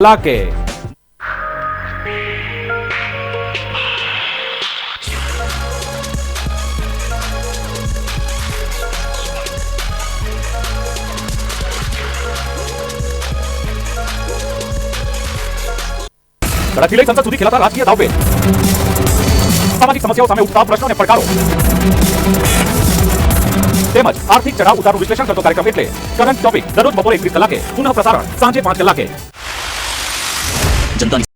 કલાકે કડાથી લઈ સંસદ સુધી ખેલાતા રાજકીય દાવપેચ સામાજિક સમસ્યાઓ સામે ઉઠતા પ્રશ્નો અને પડકારો તેમજ આર્થિક ચઢાવ ઉતારનું વિશ્લેષણ કરતો કાર્યક્રમ એટલે કરંટ ટોપિક દરરોજ બપોરે એકવીસ કલાકે પુનઃ પ્રસારણ સાંજે પાંચ કલાકે 점단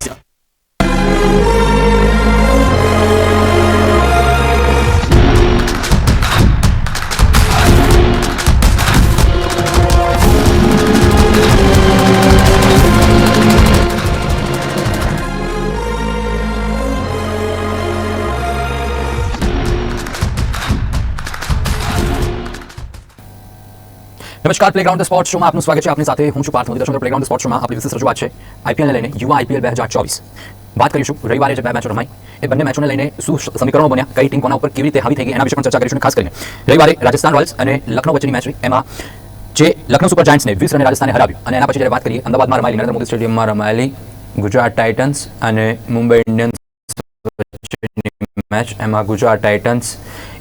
નમસ્કાર પ્લેગ્રાઉન્ડ સ્પોર્ટ શોમાં આપનું સ્વાગત છે. આપની સાથે હું છું પાર્થ મોદી દર્શક પ્લેગ્રાઉન્ડ સ્પોર્ટ શોમાં આપણી વિશેષ રજૂઆત છે. આઈપીએલને લઈને યુવા આઈપીએલ બે હજાર ચોવીસ. વાત કરીશું રવિવારે જે બે મેચો રમાઈ. એ બંને મેચોને લઈને શું સમીકરણો બન્યા, કઈ ટીમ કોના ઉપર કેવી રીતે હાવી થઈ ગઈ એના વિશે પણ ચર્ચા કરીશું ખાસ કરીને રવિવારે રાજસ્થાન રોયલ્સ અને લખનૌ વચ્ચેની મેચ એમાં જે લખનૌ સુપર જાયન્ટ્સને વીસ રને રાજસ્થાને હરાવ્યું. અને એના પછી જ્યારે વાત કરીએ, અમદાવાદમાં રમાયેલી નરેન્દ્ર મોદી સ્ટેડિયમમાં રમાયેલી ગુજરાત ટાઇટન્સ અને મુંબઈ ઇન્ડિયન્સ મેચ એમાં ગુજરાત ટાઇટન્સ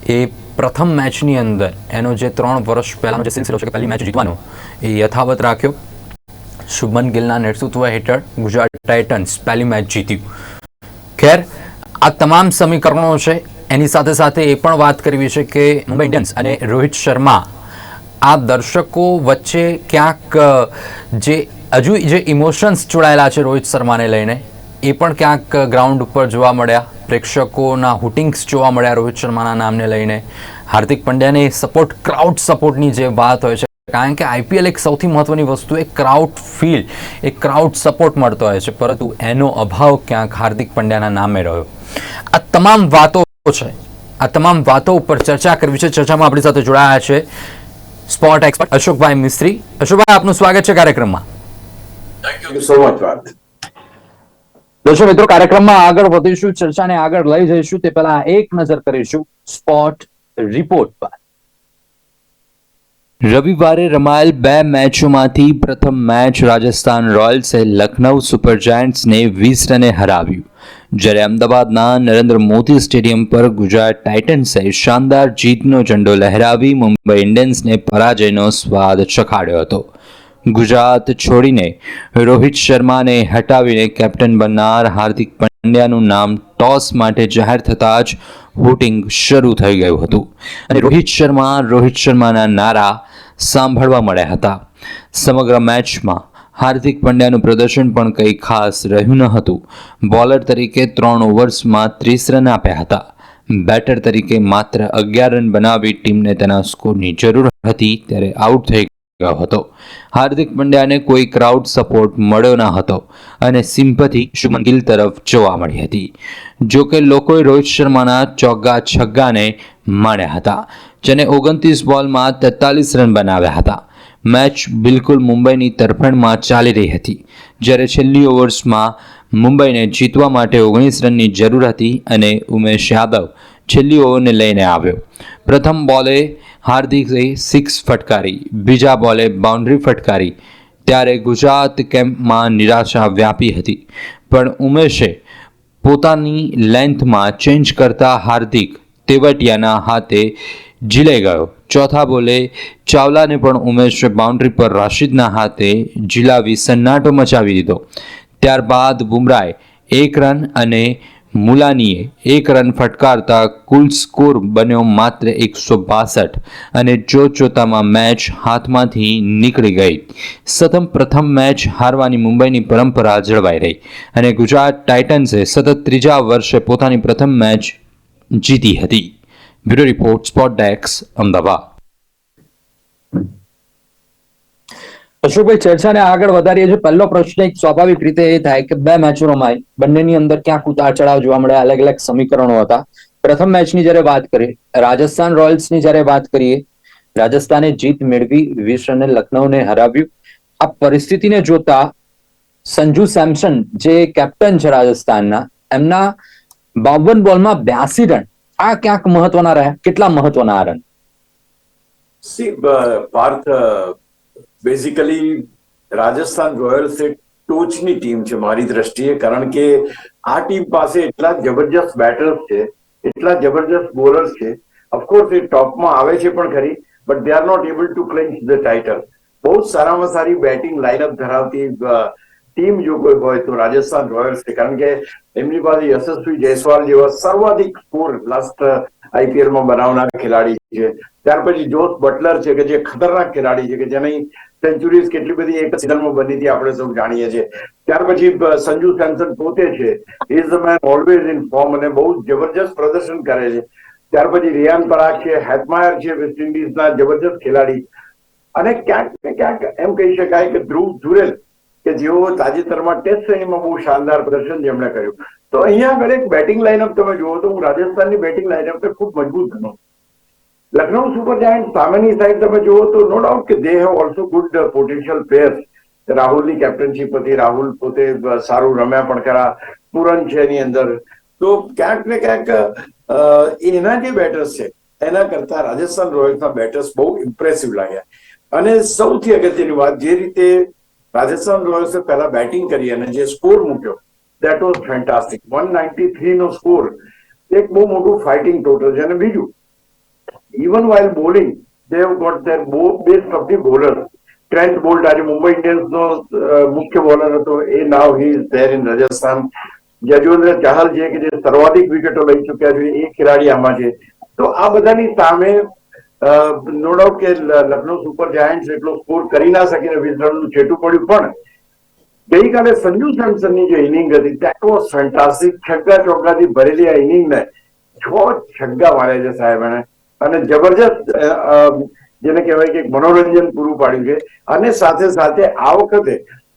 એ પ્રથમ મેચની અંદર, એનો જે ત્રણ વર્ષ પહેલાંનો જે સિલસિલો છે કે પહેલી મેચ જીતવાનો, એ યથાવત રાખ્યો. શુભમન ગિલના નેતૃત્વ હેઠળ ગુજરાત ટાઇટન્સ પહેલી મેચ જીત્યું. ખેર, આ તમામ સમીકરણો છે, એની સાથે સાથે એ પણ વાત કરવી છે કે મુંબઈ ઇન્ડિયન્સ અને રોહિત શર્મા, આ દર્શકો વચ્ચે ક્યાંક, જે હજુ જે ઇમોશન્સ જોડાયેલા છે રોહિત શર્માને લઈને, એ પણ ક્યાંક ગ્રાઉન્ડ ઉપર જોવા મળ્યા. પ્રેક્ષકોના હુટિંગ્સ જોવા મળ્યા. રોહિત શર્માના નામને લઈને હાર્દિક પંડ્યાને સપોર્ટ ક્રાઉડ સપોર્ટની જે વાત હોય છે. કારણ કે આઈપીએલ એક સૌથી મહત્વની વસ્તુ એ ક્રાઉડ ફીલ એ ક્રાઉડ સપોર્ટ મળતો હોય છે. પરંતુ એનો અભાવ ક્યાંક હાર્દિક પંડ્યાના નામે રહ્યો. આ તમામ વાતો છે. આ તમામ વાતો ઉપર ચર્ચા કરવી છે. ચર્ચામાં આપણી સાથે જોડાયા છે સ્પોર્ટ એક્સપર્ટ અશોકભાઈ મિસ્ત્રી. અશોકભાઈ, આપનું સ્વાગત છે કાર્યક્રમમાં. Thank you so much Parth. દર્શક મિત્રો, કાર્યક્રમમાં આગળ વધીશું, ચર્ચાને આગળ લઈ જઈશું. તે પહેલા એક નજર કરીશું સ્પોટ રિપોર્ટ પર. રવિવારે રમાયેલ બે મેચોમાંથી પ્રથમ મેચ રાજસ્થાન રોયલ્સે લખનઉ સુપર જાયન્ટ્સને વીસ રને હરાવ્યું. જ્યારે અમદાવાદના નરેન્દ્ર મોદી સ્ટેડિયમ પર ગુજરાત ટાઇટન્સે શાનદાર જીતનો ઝંડો લહેરાવી, મુંબઈ ઇન્ડિયન્સને પરાજયનો સ્વાદ ચખાડ્યો હતો. ગુજરાત છોડીને રોહિત શર્માને હટાવીને કેપ્ટન બનનાર હાર્દિક પંડ્યાનું નામ ટોસ માટે જાહેર થતાં જ વોટિંગ શરૂ થઈ ગયું હતું. અને રોહિત શર્મા, રોહિત શર્માના નારા સાંભળવા મળ્યા હતા. સમગ્ર મેચમાં હાર્દિક પંડ્યાનું પ્રદર્શન પણ કંઈ ખાસ રહ્યું ન હતું. બોલર તરીકે ત્રણ ઓવર્સમાં ત્રીસ રન આપ્યા હતા. બેટર તરીકે માત્ર અગિયાર રન બનાવી ટીમને તેના સ્કોરની જરૂર હતી, ત્યારે આઉટ થઈ ગયો હતો. હાર્દિક પંડ્યાને કોઈ ક્રાઉડ સપોર્ટ મળ્યો ન હતો અને સિમ્પથી શુભમન ગિલ તરફ જોવા મળી હતી. જો લોકોએ રોહિત શર્માના ચોગ્ગા છગ્ગાને માણ્યા હતા જેને ઓગણત્રીસ બોલમાં તેતાલીસ રન બનાવ્યા હતા. મેચ બિલકુલ મુંબઈની તરફેણમાં ચાલી રહી હતી, જ્યારે છેલ્લી ઓવર્સમાં મુંબઈને જીતવા માટે ઓગણીસ રનની જરૂર હતી અને ઉમેશ યાદવ છેલ્લી ઓવરને લઈને આવ્યો. પ્રથમ બોલે હાર્દિકે સિક્સ ફટકારી, બીજા બોલે બાઉન્ડ્રી ફટકારી. ત્યારે ગુજરાત કેમ્પમાં નિરાશા વ્યાપી હતી. પણ ઉમેશે પોતાની લેન્થમાં ચેન્જ કરતા હાર્દિક તેવટિયાના હાથે ઝીલાઈ ગયો. ચોથા બોલે ચાવલાને પણ ઉમેશે બાઉન્ડ્રી પર રાશિદના હાથે ઝીલાવી સન્નાટો મચાવી દીધો. ત્યારબાદ બુમરાએ એક રન અને મુલાનીએ એક રન ફટકારતા કુલ સ્કોર બન્યો માત્ર એકસો બાસઠ અને જોતજોતામાં મેચ હાથમાંથી નીકળી ગઈ. સતમ પ્રથમ મેચ હારવાની મુંબઈની પરંપરા જળવાઈ રહી અને ગુજરાત ટાઇટન્સે સતત ત્રીજા વર્ષે પોતાની પ્રથમ મેચ જીતી હતી. બ્યુરો રિપોર્ટ સ્પોટ ડેક્સ અમદાવાદ. અશોકભાઈ ચર્ચાને આગળ વધારીએ છીએ. પહેલો પ્રશ્ન એક સ્વાભાવિક રીતે એ થાય કે બે મેચો રમાય બંનેની અંદર ક્યાંક ઉતાર ચઢાવ જોવા મળે અલગ અલગ સમીકરણો હતા. પ્રથમ મેચની જ્યારે વાત કરીએ રાજસ્થાન રોયલ્સની જ્યારે વાત કરીએ રાજસ્થાને જીત મેળવી વીસ રને લખનૌને હરાવ્યું. આ પરિસ્થિતિને જોતા સંજુ સેમસન જે કેપ્ટન છે રાજસ્થાનના એમના બાવન બોલમાં બ્યાસી રન. આ ક્યાંક મહત્વના રહ્યા? કેટલા મહત્વના run? See, uh, Parth, Rajasthan Royals Rajasthan ટોચની ટીમ છે મારી દ્રષ્ટિએ કારણ કે આ ટીમ પાસે એટલા જબરજસ્ત બેટર્સ છે એટલા જબરજસ્ત બોલર્સ છે. ઓફકોર્સ એ ટોપમાં આવે છે પણ ખરી but they are not able to clinch the title બહુ સારામાં સારી બેટિંગ લાઇનઅપ ધરાવતી ટીમ જો કોઈ હોય તો રાજસ્થાન રોયલ્સ છે. કારણ કે એમની પાસે યશસ્વી જયસ્વાલ જેવા સર્વાધિક સ્કોર લાસ્ટ આઈપીએલમાં બનાવનાર ખેલાડી છે. ત્યાર પછી જોસ બટલર છે કે જે ખતરનાક ખેલાડી છે કે જેની સેન્ચુરીઝ કેટલી બધી એક સિઝનમાં બની હતી આપણે સૌ જાણીએ છીએ. ત્યાર પછી સંજુ સેમસન પોતે છે. Is man always in form અને બહુ જબરજસ્ત પ્રદર્શન કરે છે. ત્યાર પછી રિયાન પરાગ છે હેટમાયર છે વેસ્ટ ઇન્ડિઝના જબરજસ્ત ખેલાડી. અને ક્યાંક ને ક્યાંક એમ કહી શકાય કે ધ્રુવ જુરેલ કે જેઓ તાજેતરમાં ટેસ્ટ શ્રેણીમાં બહુ શાનદાર પ્રદર્શન જેમણે કર્યું. તો અહીંયા આગળ એક બેટિંગ લાઇનઅપ તમે જુઓ તો હું રાજસ્થાનની બેટિંગ લાઇનઅપ ખૂબ મજબૂત ગણું લખનઉ સુપર જાયન્ટ, સામેની સાઈડ તમે જુઓ તો નો ડાઉટ કે they have also good potential players રાહુલની captainship હતી, રાહુલ પોતે સારું રમ્યા પણ ખરા. પૂરણ છે એની અંદર. તો ક્યાંક ને ક્યાંક એના જે બેટર્સ છે, એના કરતા રાજસ્થાન રોયલ્સના બેટર્સ બહુ ઇમ્પ્રેસિવ લાગ્યા. અને સૌથી અગત્યની વાત, જે રીતે રાજસ્થાન રોયલ્સે પહેલા બેટિંગ કરી અને જે સ્કોર મૂક્યો that was fantastic one ninety three no score એક બહુ મોટું ફાઇટિંગ ટોટલ છે. અને બીજું even while bowling, they have got their base of the bowlers. Trent Boult આજે મુંબઈ ઇન્ડિયન્સ નો મુખ્ય બોલર હતો એ now he is there in Rajasthan Yuzvendra Chahal છે કે જે સર્વાધિક વિકેટો લઈ ચુક્યા છે એ ખેલાડી આમાં છે તો આ બધાની સામે નો ડાઉટ કે લખનૌ સુપર જાયન્ટ્સ એટલો સ્કોર કરી ના શકીને વીસ રનનું છેટું પડ્યું. પણ ગઈકાલે સંજુ સેમસનની જે ઇનિંગ હતી દેટ વોઝ ફેન્ટાસ્ટિક છગ્ગા ચોગ્ગાથી ભરેલી આ ઇનિંગને છ છગ્ગા માર્યા છે સાહેબ એને. અને જબરજસ્ત જેને કહેવાય કે મનોરંજન પૂરું પાડ્યું છે. અને સાથે સાથે આ વખતે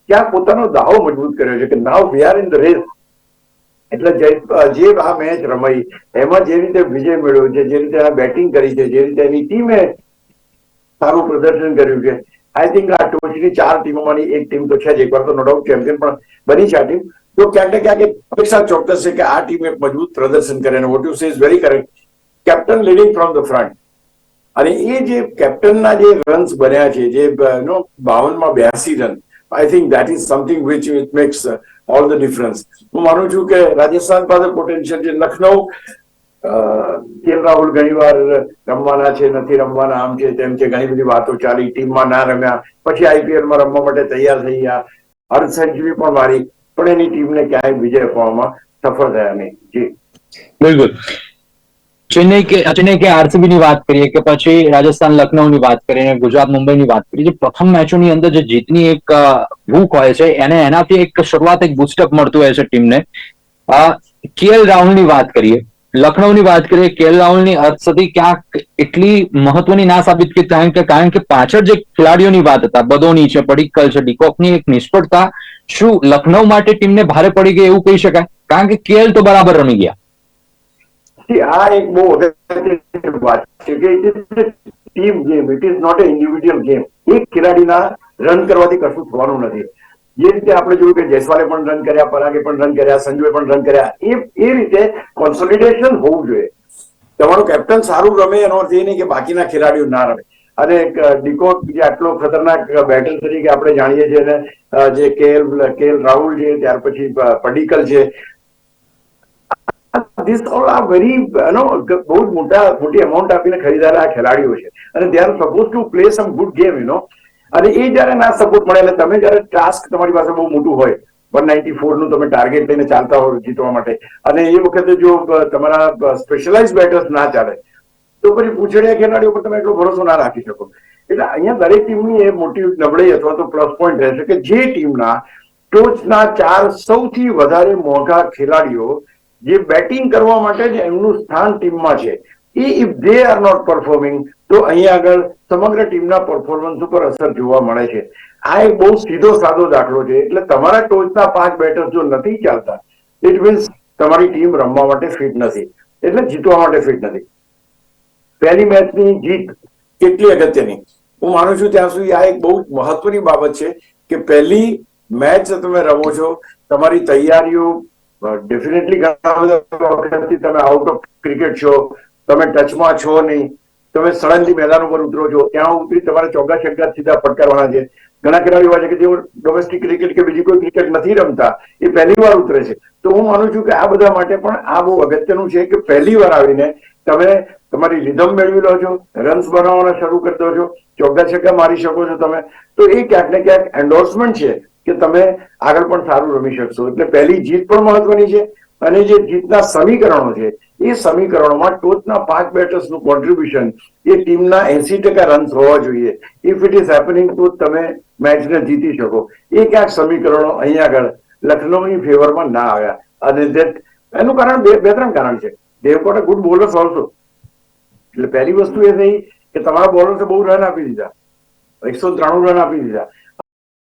ક્યાં પોતાનો દાવો મજબૂત કર્યો છે કે now we are in the race એટલે જે આ મેચ રમાઈ, એમાં જે રીતે વિજય મેળવ્યો છે, જે રીતે આ બેટિંગ કરી છે, જે રીતે એની ટીમે સારું પ્રદર્શન કર્યું છે. આઈ થિંક આ ટોચની ચાર ટીમોમાંની એક ટીમ તો છે જ, એકવાર તો નો ડાઉટ ચેમ્પિયન પણ બની છે આ ટીમ. તો ક્યાંક ને ક્યાંક અપેક્ષા ચોક્કસ છે કે આ ટીમ એક મજબૂત પ્રદર્શન કરે અને what you say is very correct captain leading from the front અને એ જે કેપ્ટનના જે રન્સ બન્યા છે, જે નો બાવનમાં બ્યાસી run I think that is something which it makes all the difference હું માનું છું કે રાજસ્થાન પાસે પોટેન્શિયલ છે. લખનઉ કે રાહુલ ઘણીવાર રમવાના છે, નથી રમવાના, આમ છે, તેમ છે, ઘણી બધી વાતો ચાલી, ટીમમાં ના રમ્યા, પછી આઈપીએલમાં રમવા માટે તૈયાર થઈ ગયા, અર્ધ સેન્ચુરી પણ મારી પણ એની ટીમને ક્યાંય વિજય અપાવવામાં સફળ થયા નહીં. જી. બિલકુલ. ચેન્નઈ કે ચેન્નઈ કે આરસીબી ની વાત કરીએ કે પછી રાજસ્થાન લખનઉ ની વાત કરીએ, ગુજરાત મુંબઈ ની વાત કરીએ, જે પ્રથમ મેચોની અંદર જે જીતની એક ભૂખ હોય છે, એને એનાથી એક શરૂઆત, એક બુસ્ટઅપ મળતું હોય છે ટીમને. કેએલ રાહુલની વાત કરીએ. લખનઉ ની વાત કરીએ, કેએલ રાહુલની અર્થસદી ક્યાંક એટલી મહત્વની ના સાબિત કરી કારણ કે કારણ કે પાછળ જે ખેલાડીઓની વાત હતા, બદોની છે, પડિક્કલ છે, ડીકોકની એક નિષ્ફળતા, શું લખનઉ માટે ટીમને ભારે પડી ગઈ એવું કહી શકાય? કારણ કે કેએલ તો બરાબર રમી ગયા. આ એક બહુ અગત્યની વાત છે કે team game it is not a individual game એક ખેલાડીના રન કરવાથી કશું થવાનું નથી. જે રીતે આપણે જોયું કે જયસ્વાલે પણ રન કર્યા, પરાગે પણ રન કર્યા, સંજુએ પણ રન કર્યા, એ એ રીતે કોન્સોલિડેશન હોવું જોઈએ. તમારું કેપ્ટન સારું રમે એનો અર્થ એ નહીં કે બાકીના ખેલાડીઓ ના રમે. અને ડિકોક જે આટલો ખતરનાક બેટર તરીકે આપણે જાણીએ છીએ જે કેએલ કેએલ રાહુલ છે, ત્યાર પછી પડીકલ છે this all are very known બહુ જ મોટા મોટી અમાઉન્ટ આપીને ખરીદાયેલા આ ખેલાડીઓ છે. અને they are suppose to play some good game you know અને એ જયારે ના સપોર્ટ મળે, એટલે તમે જયારે ટાસ્ક તમારી પાસે બહુ મોટું હોય વન નાઇન્ટી ફોરનું તમે ટાર્ગેટ લઈને ચાલતા હો જીતવા માટે, અને એ વખતે જો તમારા સ્પેશિયલાઇઝ બેટર્સ ના ચાલે, તો પછી પૂછડિયા ખેલાડીઓ પર તમે એટલો ભરોસો ના રાખી શકો. એટલે અહીંયા દરેક ટીમની એ મોટી નબળાઈ અથવા તો પ્લસ પોઈન્ટ રહેશે કે જે ટીમના ટોચના ચાર સૌથી વધારે મોંઘા ખેલાડીઓ જે બેટિંગ કરવા માટે જ એમનું સ્થાન ટીમમાં છે. એ if they are not performing તો અહીંયા આગળ સમગ્ર ટીમના પરફોર્મન્સ ઉપર અસર જોવા મળે છે. આ એક બહુ સીધો સાદો દાખલો છે. એટલે તમારા ટોચના પાંચ બેટર્સ જો નથી ચાલતા ઇટ મીન્સ તમારી ટીમ રમવા માટે ફિટ નથી. એટલે જીતવા માટે ફિટ નથી. પહેલી મેચની જીત કેટલી અગત્યની? હું માનું છું ત્યાં સુધી આ એક બહુ મહત્વની બાબત છે કે પહેલી મેચ તમે રમો છો, તમારી તૈયારીઓ ડેફિનેટલી ઘણા બધા વખતથી તમે આઉટ ઓફ ક્રિકેટ છો, તમે ટચમાં છો નહીં, તમે સડનલી મેદાન ઉપર ઉતરો છો, ત્યાં ઉતરી તમારે ચોગ્ગા છગ્ગા સીધા ફટકારવાના છે. ઘણા ખેલાડીઓ એવા છે કે જેઓ ડોમેસ્ટિક ક્રિકેટ કે બીજી કોઈ ક્રિકેટ નથી રમતા, એ પહેલી વાર ઉતરે છે. તો હું માનું છું કે આ બધા માટે પણ આ બહુ અગત્યનું છે કે પહેલી વાર આવીને તમે તમારી રિધમ મેળવી લો છો રન્સ બનાવવાના શરૂ કરી દો છો ચોગ્ગા છગ્ગા મારી શકો છો તમે. તો એ ક્યાંક ને ક્યાંક એન્ડોર્સમેન્ટ છે. કે તમે આગળ પણ સારું રમી શકશો. એટલે પહેલી જીત પણ મહત્વની છે અને જે જીતના સમીકરણો છે, એ સમીકરણોમાં ટોચના પાંચ બેટર્સનું કોન્ટ્રીબ્યુશન એ ટીમના એસી ટકા રન્સ હોવા જોઈએ. ઇફ ઇટ ઇઝ હેપનિંગ તો તમે મેચને જીતી શકો. એ ક્યાંક સમીકરણો અહીંયા આગળ લખનૌની ફેવરમાં ના આવ્યા. અને that- એનું કારણ બે બે ત્રણ કારણ છે. They've a good bowlers also એટલે પહેલી વસ્તુ એ થઈ કે તમારા બોલર્સે બહુ રન આપી દીધા. એકસો ત્રાણું રન આપી દીધા.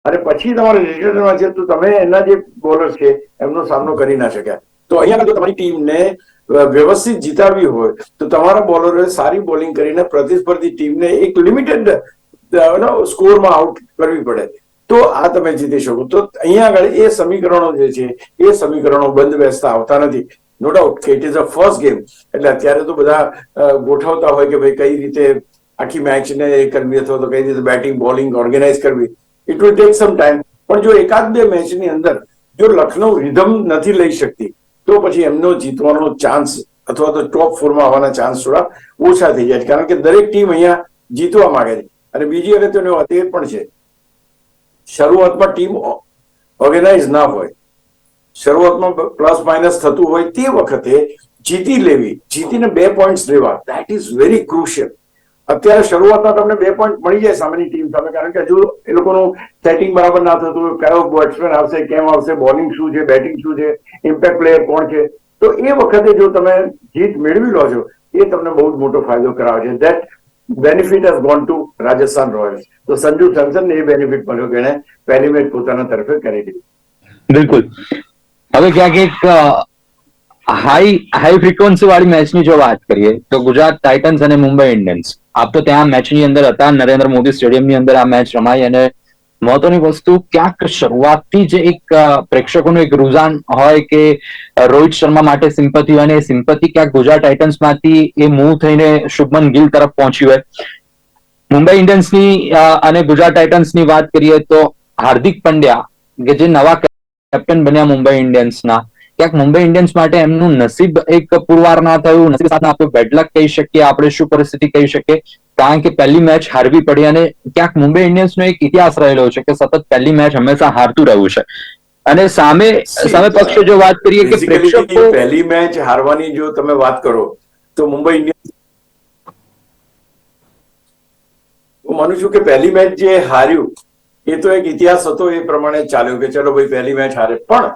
અને પછી તમારે રિટર્નમાં છે તો તમે એના જે બોલર્સ છે, એમનો સામનો કરી ના શક્યા. તો અહીંયા જો તમારી ટીમને વ્યવસ્થિત જીતાવી હોય, તો તમારા બોલરોએ સારી બોલિંગ કરીને પ્રતિસ્પર્ધી ટીમને એક લિમિટેડ સ્કોરમાં આઉટ કરવી પડે. તો આ તમે જીતી શકો. તો અહીંયા આગળ એ સમીકરણો જે છે, એ સમીકરણો બંધ બેસતા આવતા નથી. નો ડાઉટ કે it is a first game એટલે અત્યારે તો બધા ગોઠવતા હોય કે ભાઈ કઈ રીતે આખી મેચને એ કરવી અથવા તો કઈ રીતે બેટિંગ બોલિંગ ઓર્ગેનાઇઝ કરવી. It will take some time પણ જો એકાદ બે મેચની અંદર જો લખનઉ રિધમ નથી લઈ શકતી, તો પછી એમનો જીતવાનો ચાન્સ અથવા તો ટોપ ફોરમાં આવવાના ચાન્સ થોડા ઓછા થઈ જાય છે. કારણ કે દરેક ટીમ અહીંયા જીતવા માંગે છે. અને બીજી અગત્યની વાત એ પણ છે, શરૂઆતમાં ટીમ ઓર્ગેનાઇઝ ના હોય, શરૂઆતમાં પ્લસ માઇનસ થતું હોય તે વખતે જીતી લેવી, જીતીને બે પોઈન્ટ્સ લેવા દેટ ઇઝ વેરી ક્રુશિયલ અત્યારે શરૂઆતમાં તમને બે પોઈન્ટ મળી જાય સામેની ટીમ સામે, કારણ કે હજુ એ લોકોનું સેટિંગ બરાબર ના થતું કયો બેટ્સમેન આવશે, કેમ આવશે બોલિંગ શું છે બેટિંગ શું છે ઇમ્પેક્ટ પ્લેયર કોણ છે? તો એ વખતે જો તમે જીત મેળવી લો છો, એ તમને બહુ જ મોટો ફાયદો કરાવે છે. That benefit has gone to Rajasthan Royals તો સંજુ સેમસન એ બેનિફિટ મળ્યો કે એણે પહેલી મેચ પોતાના તરફે કરી દીધી. બિલકુલ. હવે ક્યાંક એક હાઈ હાઈ ફ્રિકવન્સી વાળી મેચની જો વાત કરીએ, તો ગુજરાત ટાઇટન્સ અને મુંબઈ ઇન્ડિયન્સ આપ તો ત્યાં મેચની અંદર હતા, નરેન્દ્ર મોદી સ્ટેડિયમની અંદર આ મેચ રમાઈ અને મહત્વની વસ્તુ ક્યાંક શરૂઆતથી જે એક પ્રેક્ષકોનું એક રુઝાન હોય કે રોહિત શર્મા માટે સિમ્પતિ હોય અને એ સિમ્પતિ ક્યાંક ગુજરાત ટાઇટન્સમાંથી એ મૂવ થઈને શુભમન ગિલ તરફ પહોંચી હોય. મુંબઈ ઇન્ડિયન્સની અને ગુજરાત ટાઇટન્સની વાત કરીએ તો હાર્દિક પંડ્યા, કે જે નવા કેપ્ટન બન્યા મુંબઈ ઇન્ડિયન્સના ક્યાંક મુંબઈ ઇન્ડિયન્સ માટે એમનું નસીબ એક પુરવાર ના થયું નસીબ સાથે આપણે બેડલક કહી શકીએ આપણે શું પરિસ્થિતિ કહી શકીએ. કારણ કે પહેલી મેચ હારવી પડી અને ક્યાંક મુંબઈ ઇન્ડિયન્સનો એક ઇતિહાસ રહેલો છે કે સતત પહેલી મેચ હંમેશા હારતું રહ્યું છે. અને સામે સામે પક્ષે જો વાત કરીએ કે પ્રેક્ષકો પહેલી મેચ હારવાની જો તમે વાત કરો તો મુંબઈ ઇન્ડિયન્સ હું માનું છું કે પહેલી મેચ જે હાર્યું એ તો એક ઇતિહાસ હતો એ પ્રમાણે ચાલ્યો કે ચલો ભાઈ પહેલી મેચ હારે. પણ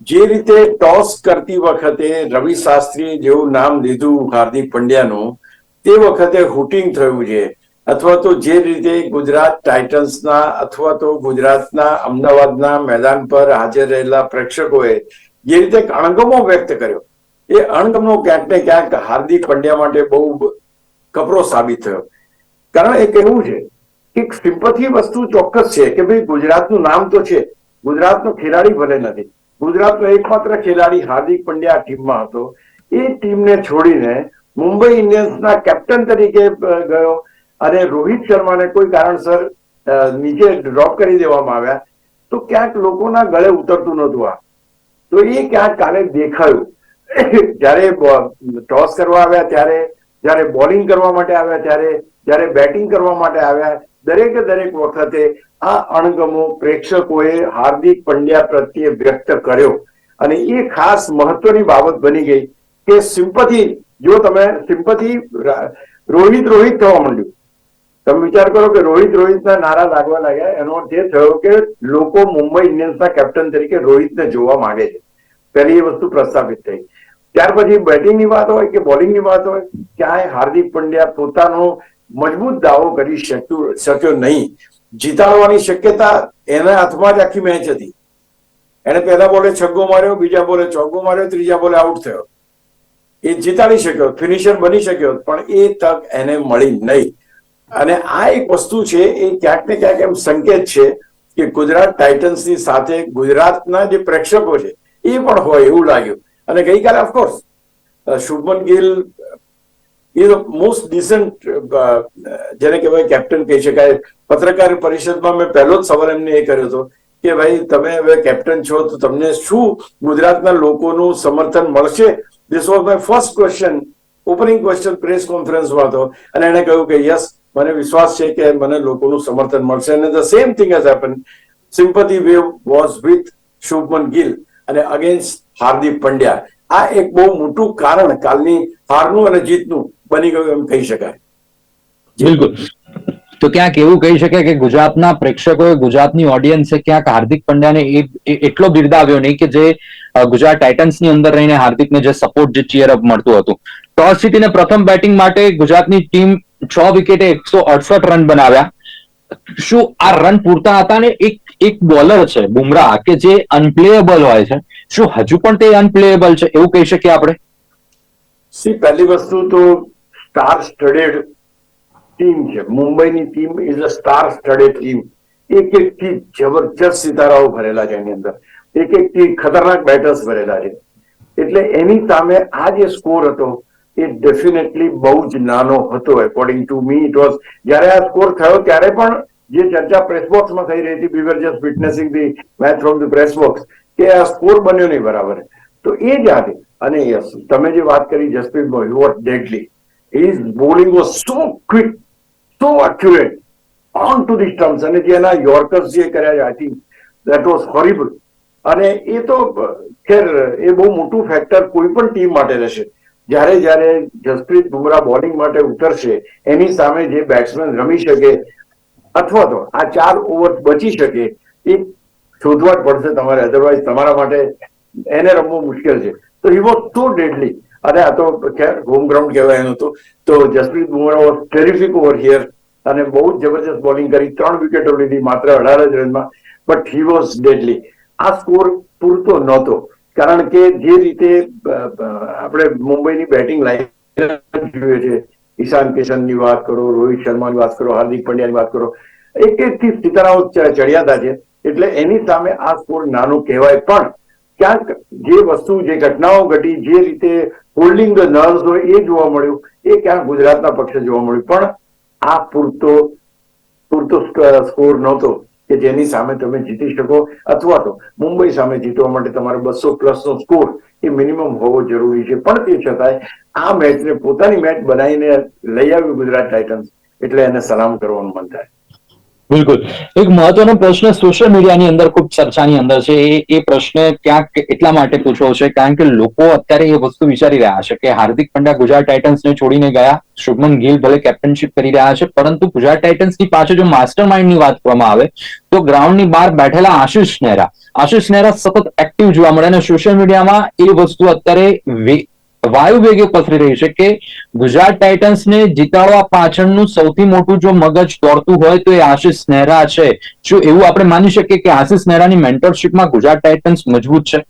જે રીતે ટોસ કરતી વખતે રવિ શાસ્ત્રીએ જેવું નામ લીધું હાર્દિક પંડ્યાનું, તે વખતે હુટિંગ થયું છે. અથવા તો જે રીતે ગુજરાત ટાઇટન્સના અથવા તો ગુજરાતના અમદાવાદના મેદાન પર હાજર રહેલા પ્રેક્ષકોએ જે રીતે અણગમો વ્યક્ત કર્યો. એ અણગમો ક્યાંક ને ક્યાંક હાર્દિક પંડ્યા માટે બહુ કપરો સાબિત થયો. કારણ એક એવું છે કે સિમ્પથી વસ્તુ ચોક્કસ છે કે ભાઈ ગુજરાતનું નામ તો છે. ગુજરાતનો ખેલાડી ભલે નથી. ગુજરાતનો એકમાત્ર ખેલાડી હાર્દિક પંડ્યા ટીમમાં હતો. એ ટીમને છોડીને મુંબઈ ઇન્ડિયન્સના કેપ્ટન તરીકે ગયો અને રોહિત શર્માને કોઈ કારણસર નીચે ડ્રોપ કરી દેવામાં આવ્યા. તો ક્યાંક લોકોના ગળે ઉતરતું નહોતું આ. તો એ ક્યાંક કાલે દેખાયું. જ્યારે ટોસ કરવા આવ્યા, ત્યારે, જ્યારે બોલિંગ કરવા માટે આવ્યા, ત્યારે, જ્યારે બેટિંગ કરવા માટે આવ્યા દરેકે દરેક વખતે આ અણગમો પ્રેક્ષકોએ હાર્દિક પંડ્યા પ્રત્યે વ્યક્ત કર્યો. અને એ ખાસ મહત્વની બાબત બની ગઈ કે સિમ્પથી, જો તમે સિમ્પથી રોહિત રોહિત થવા માંડ્યું. તમે વિચાર કરો કે રોહિત રોહિતના નારા લાગવા લાગ્યા. એનો અર્થ એ થયો કે લોકો મુંબઈ ઇન્ડિયન્સના કેપ્ટન તરીકે રોહિતને જોવા માંગે છે. પહેલી એ વસ્તુ પ્રસ્થાપિત થઈ. ત્યાર પછી બેટિંગની વાત હોય કે બોલિંગની વાત હોય, ક્યાંય હાર્દિક પંડ્યા પોતાનો મજબૂત દાવો કરી શક્યો નહીં. જીતાડવાની શક્યતા એના હાથમાં જ આખી મેચ હતી. એને પહેલા બોલે છગ્ગો માર્યો, બીજા બોલે ચોગ્ગો માર્યો, ત્રીજા બોલે આઉટ થયો. એ જીતાડી શક્યો ફિનિશર બની શક્યો, પણ એ તક એને મળી નહીં. અને આ એક વસ્તુ છે, એ ક્યાંક ને ક્યાંક એમ સંકેત છે કે ગુજરાત ટાઇટન્સની સાથે ગુજરાતના જે પ્રેક્ષકો છે, એ પણ હોય એવું લાગ્યું. અને ગઈકાલે of course Shubman Gill is most decent જેને કહેવાય કેપ્ટન કહી શકાય. પત્રકાર પરિષદમાં મેં પહેલો જ સવાલ એમને એ કર્યો હતો કે ભાઈ, તમે હવે કેપ્ટન છો તો તમને શું ગુજરાતના લોકોનું સમર્થન મળશે? This was my first question opening question press કોન્ફરન્સમાં હતો. અને એણે કહ્યું કે યસ મને વિશ્વાસ છે કે મને લોકોનું સમર્થન મળશે. અને the same thing has happen sympathy wave was with Shubman Gill અને અગેન્સ્ટ હાર્દિક પંડ્યા આ એક બહુ મોટું કારણ કાલની હારનું અને જીતનું બની ગયું એમ કહી શકાય. બિલકુલ. તો ક્યાંક એવું કહી શકાય કે ગુજરાતના પ્રેક્ષકોએ ગુજરાતની ઓડિયન્સે ક્યાંક હાર્દિક પંડ્યાને એટલો બિરદાવ્યો નહીં કે જે ગુજરાત ટાઇટન્સની અંદર રહીને હાર્દિકને જે સપોર્ટ જે ચીયરઅપ મળતું હતું. ટોસ જીતીને પ્રથમ બેટિંગ માટે ગુજરાતની ટીમ છ વિકેટે એકસો અડસઠ રન બનાવ્યા. શું આ રન પૂરતા હતા ને? એક એક બોલર છે બુમરાહ કે જે અનપ્લેએબલ હોય છે. શું હજુ પણ તે અનપ્લેએબલ છે? એવું કહી શકીએ આપણે? સી પહેલી વસ્તુ તો સ્ટાર સ્ટડેડ ટીમ છે. મુંબઈની team is a star studded team એક એક થી જબરજસ્ત સિતારાઓ ભરેલા છે એની અંદર. એક એક થી ખતરનાક બેટર્સ ભરેલા છે. એટલે એની સામે આ જે સ્કોર હતો, એ ડેફિનેટલી બહુ જ નાનો હતો. According to me it was જ્યારે આ સ્કોર થયો, ત્યારે પણ જે ચર્ચા પ્રેસ બોક્સમાં થઈ રહી હતી we were just witnessing the match from the press box કે આ સ્કોર બન્યો નહીં બરાબર. તો એ જ આજે અને યસ, તમે જે વાત કરી Jasprit boy what deadly his bowling was so quick, so accurate, on to the stumps. અને જે એના યોર્કર્સ જે કર્યા I think that was horrible અને એ તો ખેર એ બહુ મોટું ફેક્ટર કોઈ પણ ટીમ માટે રહેશે. જ્યારે જ્યારે જસપ્રીત બુમરા બોલિંગ માટે ઉતરશે એની સામે જે બેટ્સમેન રમી શકે અથવા તો આ ચાર ઓવર બચી શકે એ શોધવા જ પડશે તમારે. અધરવાઇઝ તમારા માટે એને રમવું મુશ્કેલ છે. તો હી વોઝ સો ડેડલી અને આ તો ખેર હોમ ગ્રાઉન્ડ કહેવાય એનું તો. તો Jasprit Bumrah was terrific over here અને બહુ જબરજસ્ત બોલિંગ કરી. ત્રણ વિકેટો લીધી માત્ર અઢાર જ રનમાં. બટ હી વોઝ ડેડલી આ સ્કોર પૂરતો નહોતો. કારણ કે જે રીતે આપણે મુંબઈની બેટિંગ લાઈન જોઈએ છે. ઈશાન કિશનની વાત કરો, રોહિત શર્માની વાત કરો, હાર્દિક પંડ્યાની વાત કરો. એક એક થી સિતારાઓ ચડિયાતા છે. એટલે એની સામે આ સ્કોર નાનો કહેવાય. પણ ક્યાંક જે વસ્તુ, જે ઘટનાઓ ઘટી, જે રીતે હોલ્ડિંગ ધ નર્વ્સ હોય, એ જોવા મળ્યું. એ ક્યાંક ગુજરાતના પક્ષે જોવા મળ્યું. પણ આ પૂરતો પૂરતો સ્કોર નહોતો કે જેની સામે તમે જીતી શકો અથવા તો મુંબઈ સામે જીતવા માટે તમારે બસો પ્લસ નો સ્કોર એ મિનિમમ હોવો જરૂરી છે. પણ તે છતાંય આ મેચને પોતાની મેચ બનાવીને લઈ આવ્યું ગુજરાત ટાઇટન્સ. એટલે એને સલામ કરવાનું મન થાય. બિલકુલ. એક મહત્વનો પ્રશ્ન સોશિયલ મીડિયાની અંદર ખૂબ ચર્ચાની અંદર છે. એ પ્રશ્ન ક્યાંક એટલા માટે પૂછવો છે કારણ કે લોકો અત્યારે એ વસ્તુ વિચારી રહ્યા છે કે હાર્દિક પંડ્યા ગુજરાત ટાઇટન્સને છોડીને ગયા. શુભમન ગિલ ભલે કેપ્ટનશિપ કરી રહ્યા છે, પરંતુ ગુજરાત ટાઇટન્સની પાછળ જો માસ્ટર માઇન્ડની વાત કરવામાં આવે, તો ગ્રાઉન્ડની બહાર બેઠેલા આશિષ નેહરા. આશિષ નેહરા સતત એક્ટિવ જોવા મળે અને સોશિયલ મીડિયામાં એ વસ્તુ અત્યારે વાયુ વેગે પથરી રહી છે કે ગુજરાત ટાઇટન્સને જીતાડવા પાછળનું સૌથી મોટું જો મગજ દોડતું હોય તો એ આશિષ નેહરા છે. શું એવું આપણે માની શકીએ કે આશિષ નેહરાની મેન્ટરશિપમાં ગુજરાત ટાઇટન્સ મજબૂત છે?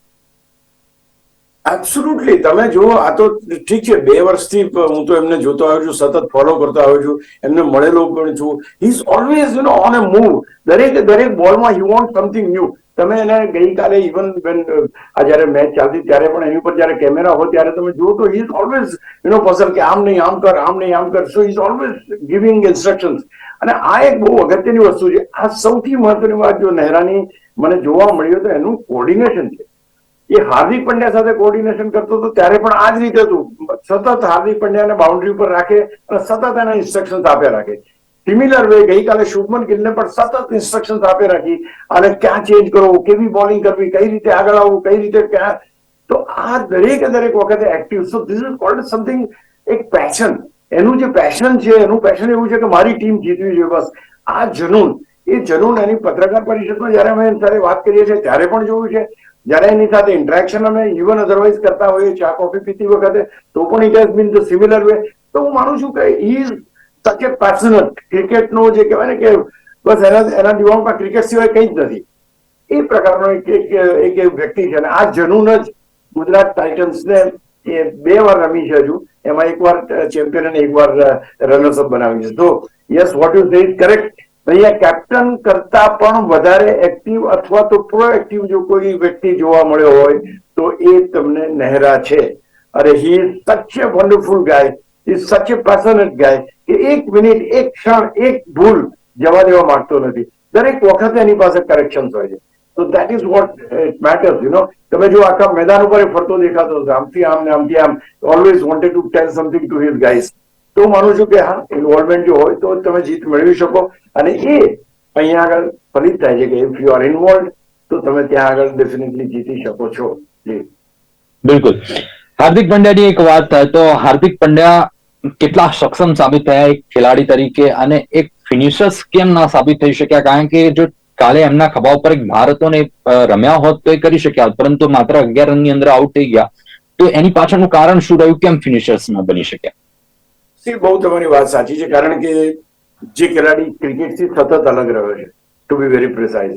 એબ્સોલ્યુટલી તમે જુઓ, આ તો ઠીક છે, બે વર્ષથી હું તો એમને જોતો આવ્યો છું, સતત ફોલો કરતો આવ્યો છું, એમને મળેલો પણ છું. He is always you know on a move દરેક દરેક બોલમાં હી વોન્ટ સમથિંગ ન્યુ તમે એને ગઈકાલે ઇવન વેન આ જયારે મેચ ચાલતી ત્યારે પણ એની ઉપર જયારે કેમેરા હોય, ત્યારે તમે જુઓ તો he is always you know કે આમ નહીં, આમ કર, આમ નહીં, આમ કર. So is always giving instructions અને આ એક બહુ અગત્યની વસ્તુ છે. આ સૌથી મહત્વની વાત જો નહેરાની મને જોવા મળ્યું તો એનું કોર્ડિનેશન છે. એ હાર્દિક પંડ્યા સાથે કોર્ડિનેશન કરતો હતો, ત્યારે પણ આ જ રીતે હતું. સતત હાર્દિક પંડ્યાને બાઉન્ડ્રી ઉપર રાખે અને સતત એના ઇન્સ્ટ્રક્શન આપ્યા રાખે. સિમિલર વે ગઈકાલે શુભમન ગિલને પણ સતત ઇન્સ્ટ્રક્શન આપે રાખી. અને ક્યાં ચેન્જ કરવો, કેવી બોલિંગ કરવી, કઈ રીતે આગળ આવવું, કઈ રીતે ક્યાં? તો આ દરેક દરેક વખતે active so this is called something એક પેશન એનું જે પેશન છે, એનું પેશન એવું છે કે મારી ટીમ જીતવી છે બસ. આ જનૂન, એ જનૂન એની પત્રકાર પરિષદમાં જયારે અમે ત્યારે વાત કરીએ છીએ, ત્યારે પણ જોયું છે. જયારે એની સાથે ઇન્ટરેક્શન અમે ઇવન અધરવાઇઝ કરતા હોઈએ ચા કોફી પીતી વખતે, તો પણ it has been the similar way તો હું માનું છું કે ઇઝ સચ એ પેશનેટ ક્રિકેટનો જે કહેવાય ને કે બસ એના એના દિમાગમાં ક્રિકેટ સિવાય કંઈ જ નથી. એ પ્રકારનો એક એક વ્યક્તિ છે અને આ જનૂન જ ગુજરાત ટાઇટન્સને એ બે વાર રમી છે હજુ. એમાં એક વાર ચેમ્પિયન અને એક વાર રનર્સઅપ બનાવી છે. તો yes what you say is correct અહીંયા કેપ્ટન કરતા પણ વધારે એક્ટિવ અથવા તો પ્રોએક્ટિવ જો કોઈ વ્યક્તિ જોવા મળ્યો હોય, તો એ તમને નહેરા છે. અરે હી સચ એ વન્ડરફુલ ગાય ઇઝ સચ એ પેશનેટ ગાય કે એક મિનિટ, એક ક્ષણ, એક ભૂલ જવા દેવા માંગતો નથી. દરેક વખતે એની પાસે કરેક્શન હોય છે. તો that is what it matters you know તમે જો આખા મેદાન ઉપર ફરતો દેખાતો હશે. આમથી આમ ને આમથી આમ. Always wanted to tell something to his guys તો હું માનું છું કે હા ઇન્વોલ્વમેન્ટ જો હોય તો તમે જીત મેળવી શકો. અને એ અહીંયા આગળ ફલિત થાય છે કે ઇફ યુ આર ઇન્વોલ્વ તો તમે ત્યાં આગળ ડેફિનેટલી જીતી શકો છો. બિલકુલ. હાર્દિક પંડ્યાની એક વાત તો હાર્દિક પંડ્યા કેટલા સક્ષમ સાબિત થયા એક ખેલાડી તરીકે અને એક ફિનિશર્સ કેમ ના સાબિત થઈ શક્યા? કારણ કે જો કાલે એમના ખભા ઉપર એક ભારતોને રમ્યા હોત તો એ કરી શક્યા પરંતુ માત્ર અગિયાર રનની અંદર આઉટ થઈ ગયા. તો એની પાછળનું કારણ શું રહ્યું? કેમ ફિનિશર્સ ન બની શક્યા? સી બહુ તમારી વાત સાચી છે, કારણ કે જે ખેલાડી ક્રિકેટથી સતત અલગ રહ્યો છે ટુ બી વેરી પ્રિસાઇઝ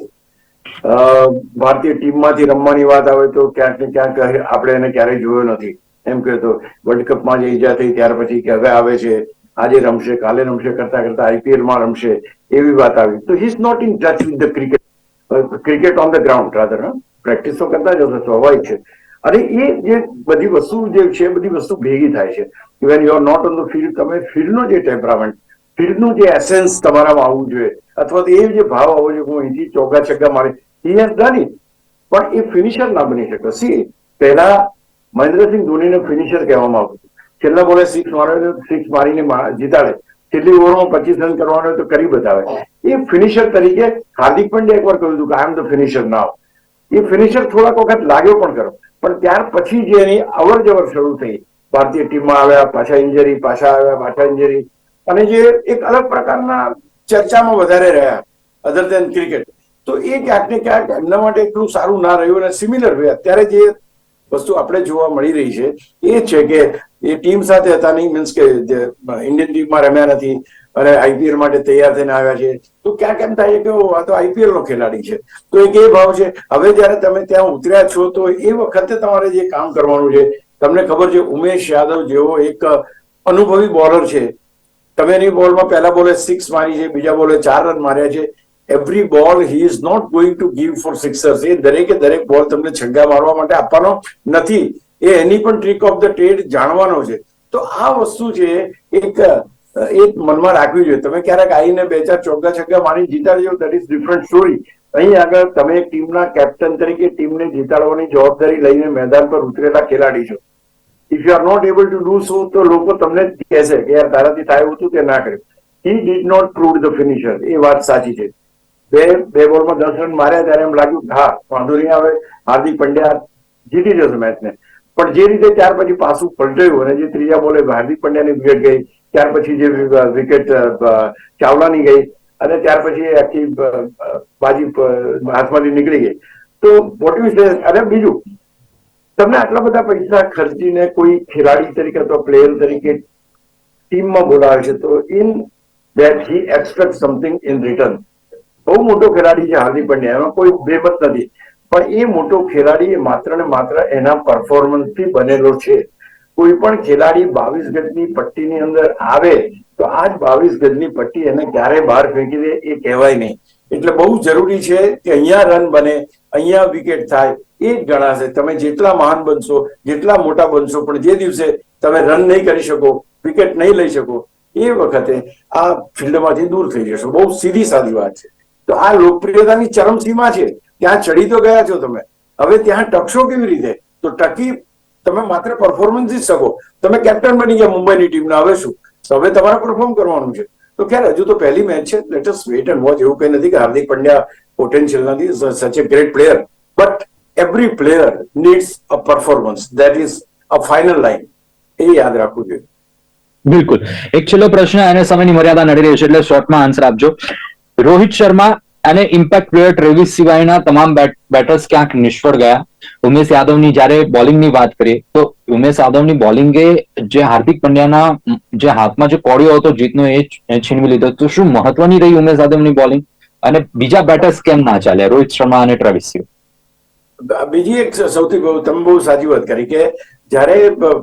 ભારતીય ટીમમાંથી રમવાની વાત આવે તો ક્યાંક ને ક્યાંક આપણે એને ક્યારેય જોયો નથી. એમ કહે તો વર્લ્ડ કપમાં જે ઈજા થઈ ત્યાર પછી કે હવે આવે છે, આજે રમશે, કાલે રમશે, કરતા કરતા આઈપીએલમાં રમશે, એવી વાત આવી. તો he is not in touch with the cricket cricket on the ground rather practice તો કરતા જ હશે, સ્વાભાવિક છે. અને એ જે બધી વસ્તુ જે છે બધી વસ્તુ ભેગી થાય છે. Even you are not on the field તમે ફિલ્ડનો જે ટેમ્પરામેન્ટ ફિલ્ડનું જે એસેન્સ તમારામાં આવવું જોઈએ. અથવા તો એ જે ભાવ આવવો જોઈએ હું અહીંથી ચોગા છગ્ગા મારી હી હેઝ પણ એ ફિનિશર ના બની શકે. સી પહેલા મહેન્દ્રસિંહ ધોનીને ફિનિશર કહેવામાં આવતું છેલ્લા બોલે સિક્સ મારે સિક્સ મારીને જીતાડે. છેલ્લી ઓવરમાં પચીસ રન કરવાનો તો કરી બતાવે. એ ફિનિશર તરીકે હાર્દિક પંડ્યા એકવાર કહ્યું હતું કે I am the finisher now A finisher થોડાક વખત લાગ્યો પણ ખરો. પણ ત્યાર પછી જે એની અવર જવર શરૂ થઈ, ભારતીય ટીમમાં આવ્યા, પાછા ઇન્જરી પાછા આવ્યા, પાછા ઇન્જરી અને જે એક અલગ પ્રકારના ચર્ચામાં વધારે રહ્યા અધર દેન ક્રિકેટ તો એ ક્યાંક ને ક્યાંક એમના માટે એટલું સારું ના રહ્યું અને સિમિલર અત્યારે જે વસ્તુ આપણે જોવા મળી રહી છે, એ છે કે એ ટીમ સાથે હતા નહીં. મીન્સ કે ઇન્ડિયન ટીમમાં રમ્યા નથી અને આઈપીએલ માટે તૈયાર થઈને આવ્યા છે. તો ક્યાંક એમ થાય કે આ તો આઈપીએલ નો ખેલાડી છે. તો એક એ ભાવ છે. હવે જયારે તમે ત્યાં ઉતર્યા છો, તો એ વખતે તમારે જે કામ કરવાનું છે, તમને ખબર છે, ઉમેશ યાદવ જેવો એક અનુભવી બોલર છે. તમે એની બોલમાં પહેલા બોલે સિક્સ મારી છે, બીજા બોલે ચાર રન માર્યા છે. Every ball he is not going to give four sixers એ દરેકે દરેક બોલ તમને છગ્ગા મારવા માટે આપવાનો નથી. એ એની પણ ટ્રીક ઓફ ધ ટ્રેડ જાણવાનો છે. તો આ વસ્તુ છે, એક એક મનમાં રાખવી જોઈએ. તમે ક્યારેક આવીને બે ચાર ચોગ્ગા છગ્ગા મારી જીતાડજો દેટ ઇઝ ડિફરન્ટ સ્ટોરી અહીં આગળ તમે ટીમના કેપ્ટન તરીકે ટીમને જીતાડવાની જવાબદારી લઈને મેદાન પર ઉતરેલા ખેલાડી છો. If you are not able to do so તો લોકો તમને કહેશે કે યાર, તારાથી થાય હતું તે ના કર્યું. He did not prove the finisher એ વાત સાચી છે. બે બે બોલમાં દસ રન માર્યા ત્યારે એમ લાગ્યું હા, વાંધો નહીં આવે. હાર્દિક પંડ્યા જીતી જશે મેચને પણ જે રીતે ત્યાર પછી પાછું પલટાયું અને જે ત્રીજા બોલે હાર્દિક પંડ્યાની વિકેટ ગઈ, ત્યાર પછી જે વિકેટ ચાવલાની ગઈ અને ત્યાર પછી આખી બાજી હાથમાંથી નીકળી ગઈ. તો વોટ યુ અને બીજું, તમને આટલા બધા પૈસા ખર્ચીને કોઈ ખેલાડી તરીકે અથવા પ્લેયર તરીકે ટીમમાં બોલાવે છે, તો in that he expect something in return બહુ મોટો ખેલાડી છે હાર્દિક પંડ્યા, એમાં કોઈ બેમત નથી. પણ એ મોટો ખેલાડી એ માત્ર ને માત્ર એના પરફોર્મન્સથી બનેલો છે. કોઈ પણ ખેલાડી બાવીસ ગજની પટ્ટીની અંદર આવે તો આ જ બાવીસ ગજની પટ્ટી એને ક્યારે બહાર ફેંકી દે એ કહેવાય નહીં. એટલે બહુ જરૂરી છે કે અહીંયા રન બને, અહીંયા વિકેટ થાય, એ જ ગણાશે તમે જેટલા મહાન બનશો, જેટલા મોટા બનશો, પણ જે દિવસે તમે રન નહીં કરી શકો વિકેટ નહીં લઈ શકો, એ વખતે આ ફિલ્ડમાંથી દૂર થઈ જશો. બહુ સીધી સાદી વાત છે. તો આ લોકપ્રિયતાની ચરમસીમા છે. ત્યાં ચડી તો ગયા છો તમે. હવે ત્યાં ટકશો કેવી રીતે? તો ટકી તમે માત્ર પરફોર્મન્સ જ શકો તમે કેપ્ટન બની ગયા મુંબઈની ટીમના હવે શું? હવે તમારે પરફોર્મ કરવાનું છે. તો ખેર, હજુ તો પહેલી મેચ છે. Let us wait and watch એવું કઈ નથી કે હાર્દિક પંડ્યા પોટેન્શિયલ નથી. Such a great player but every player needs a performance that is a final line એ યાદ રાખવું જોઈએ. બિલકુલ. એક છેલ્લો પ્રશ્ન અને સમયની મર્યાદા નડી રહી છે, એટલે શોર્ટમાં આન્સર આપજો. રોહિત શર્મા અને ઇમ્પેક્ટ પ્લેયર ટ્રેવિસ સિવાયના તમામ બેટર્સ ક્યાંક નિષ્ફળ ગયા? ઉમેશ યાદવની જ્યારે બોલિંગની વાત કરીએ, તો ઉમેશ યાદવની બોલિંગે જે હાર્દિક પંડ્યાના, જે હાથમાં જે કોડિયો હતો જીતનો એ છીનવી લીધો. તો શું મહત્વની રહી ઉમેશ યાદવની બોલિંગ અને બીજા બેટર્સ કેમ ના ચાલ્યા? રોહિત શર્મા અને ટ્રેવિસ બીજી એક સૌથી તમે બહુ સાચી વાત કરી કે જ્યારે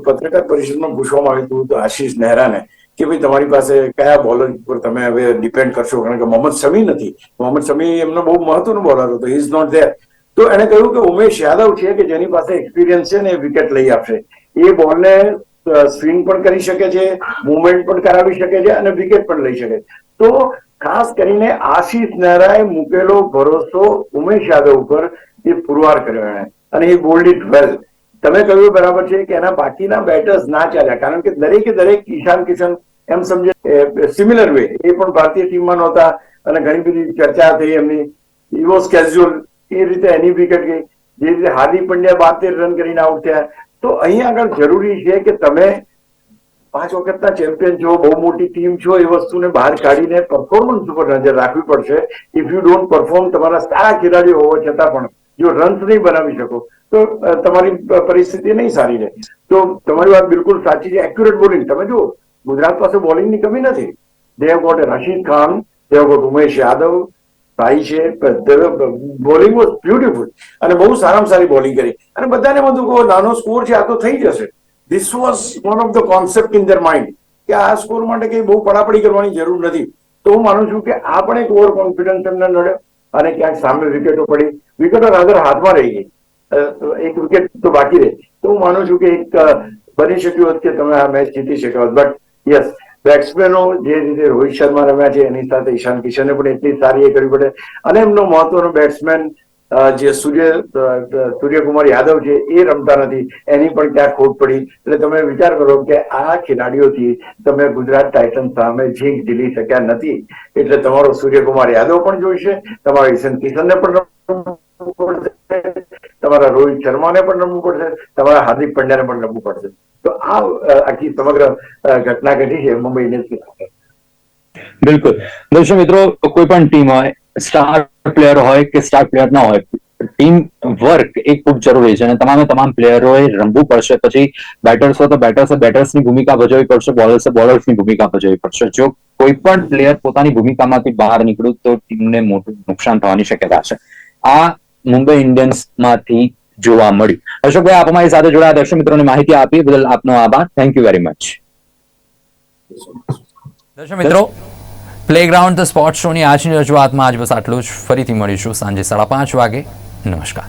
પત્રકાર પરિષદમાં પૂછવામાં આવ્યું હતું આશીષ નહેરાને કે ભાઈ તમારી પાસે કયા બોલર પર તમે હવે ડિપેન્ડ કરશો? કારણ કે મોહમ્મદ શમી નથી. મોહમ્મદ શમી એમનો બહુ મહત્વનો બોલર હતો. ઇઝ નોટ ધેર તો એને કહ્યું કે ઉમેશ યાદવ છે કે જેની પાસે એક્સપિરિયન્સ છે ને એ વિકેટ લઈ આપશે. એ બોલને સ્વિંગ પણ કરી શકે છે મુવમેન્ટ પણ કરાવી શકે છે અને વિકેટ પણ લઈ શકે. તો ખાસ કરીને આશિષ નહેરાએ મૂકેલો ભરોસો ઉમેશ યાદવ ઉપર એ પુરવાર કર્યો એણે. અને એ બોલ્ડ ઇટ વેલ તમે કહ્યું બરાબર છે કે એના બાકીના બેટર્સ ના ચાલ્યા. કારણ કે દરેકે દરેક ઈશાન કિશન એમ સમજે સિમિલર વે એ પણ ભારતીય ટીમમાં નહોતા અને ઘણી બધી ચર્ચા થઈ એમની. ઈ વોઝ કેઝ્યુઅલ એ રીતે એની વિકેટ ગઈ. જે રીતે હાર્દિક પંડ્યા બાતેર રન કરીને આઉટ થયા. તો અહીંયા આગળ જરૂરી છે કે તમે પાંચ વખતના ચેમ્પિયન છો, બહુ મોટી ટીમ છો, એ વસ્તુને બહાર કાઢીને પરફોર્મન્સ ઉપર નજર રાખવી પડશે. ઇફ યુ ડોન્ટ પરફોર્મ તમારા સારા ખેલાડીઓ હોવા છતાં પણ જો રન્સ નહીં બનાવી શકો, તો તમારી પરિસ્થિતિ નહીં સારી રહે. તો તમારી વાત બિલકુલ સાચી છે એક્યુરેટ બોલિંગ તમે જુઓ, ગુજરાત પાસે બોલિંગની કમી નથી. They have got Rashid Khan they have got Umesh Yadav ભાઈ છે બોલિંગ વોઝ બ્યુટીફુલ. અને બહુ સારામાં સારી બોલિંગ કરી. અને બધાને બધું કહો નાનો સ્કોર છે, આ તો થઈ જશે. This was one of the concept in their mind કે આ સ્કોર માટે કઈ બહુ પડાપડી કરવાની જરૂર નથી. તો હું માનું છું કે આ પણ એક ઓવર કોન્ફિડન્સ એમને નડ્યો અને ક્યાંક સામે વિકેટો પડી. વિકેટો રાધર હાથમાં રહી ગઈ. એક વિકેટ તો બાકી રહી. તો હું માનું છું કે એક બની શક્યું હોત કે તમે આ મેચ જીતી શક્યો હોત. બટ યસ બેટ્સમેનો જે રીતે રોહિત શર્મા રમ્યા છે, એની સાથે ઈશાન કિશને પણ એટલી સારી એ કરવી પડે. અને એમનો મહત્વનો બેટ્સમેન જે સૂર્ય સૂર્યકુમાર યાદવ છે એ રમતા નથી, એની પણ ક્યાં ખોટ પડી. એટલે તમે વિચાર કરો કે આ ખેલાડીઓથી તમે ગુજરાત ટાઇટન્સ સામે જીંક ઝીલી શક્યા નથી. એટલે તમારો સૂર્યકુમાર યાદવ પણ જોઈશે, તમારા ઈશન કિશનને પણ તમારા રોહિત શર્માને પણ રમવું પડશે, તમારા હાર્દિક પંડ્યાને પણ રમવું પડશે. તો આ આખી સમગ્ર ઘટના ઘટી છે મુંબઈ ઇન્ડિયન્સની બિલકુલ. દર્શક મિત્રો, કોઈ પણ ટીમ હોય સ્ટાર પ્લેયર હોય કે સ્ટાર પ્લેયર ના હોય ટીમ વર્ક એ ખૂબ જરૂરી છે અને તમામે તમામ પ્લેયરોએ રમવું પડશે. પછી બેટર્સ હોય તો બેટર્સે બેટર્સની ભૂમિકા ભજવવી પડશે બોલર્સે બોલર્સની ભૂમિકા ભજવવી પડશે. જો કોઈ પણ પ્લેયર પોતાની ભૂમિકામાંથી બહાર નીકળ્યું તો ટીમને મોટું નુકસાન થવાની શક્યતા છે. આ મુંબઈ ઇન્ડિયન્સમાંથી જોવા મળ્યું. અશોકભાઈ, આપ અમારી સાથે જોડાયા. દર્શક મિત્રોને માહિતી આપી બદલ આપનો આભાર. થેન્ક યુ વેરી મચ દર્શક મિત્રો પ્લેગ્રાઉન્ડ ધ સ્પોર્ટ શોની આજની રજૂઆતમાં આજ બસ આટલું જ. ફરીથી મળીશું સાંજે સાડા પાંચ વાગે. નમસ્કાર.